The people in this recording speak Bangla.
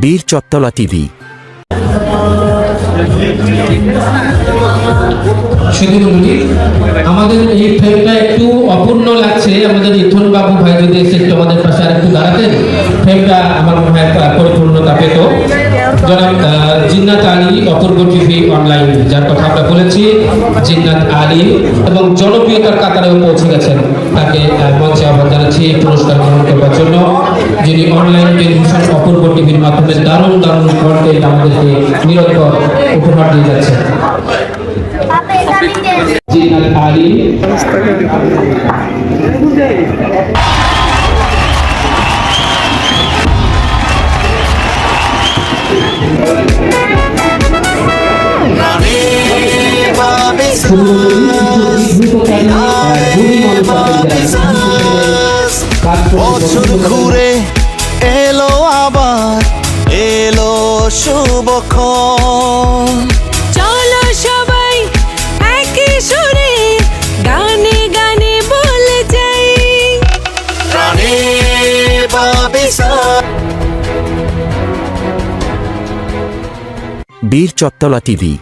বীর চত্তলা টিভি। আমাদের এই ফ্রেমটা একটু অপূর্ণ লাগছে। আমাদের ইথন বাবু ভাই যদি এসে একটু আমাদের পাশে আর একটু দাঁড়াতেন, ফ্রেমটা আমার মনে হয় পরিপূর্ণতা পেত। জনাব জিন্নাত আলী অপূর্ব টিভি অনলাইন, যার কথা আমরা বলেছি, জিন্নাত আলী, এবং জনপ্রিয়তার কাতারেও পৌঁছে গেছেন। তাকে মঞ্চে আহ্বান জানাচ্ছি পুরস্কার গ্রহণ করবার জন্য। যিনি অনলাইন মাধ্যমে দারুণ দারুণ কন্টেন্ট আমাদেরকে নিরন্তর উপহার দিয়ে আলী বছর ঘুরে শুভক্ষণ চলো সবাই একই সুরে গানে গানে বলে যাই। প্রাণে বাবিসা বীর চত্তলা টিভি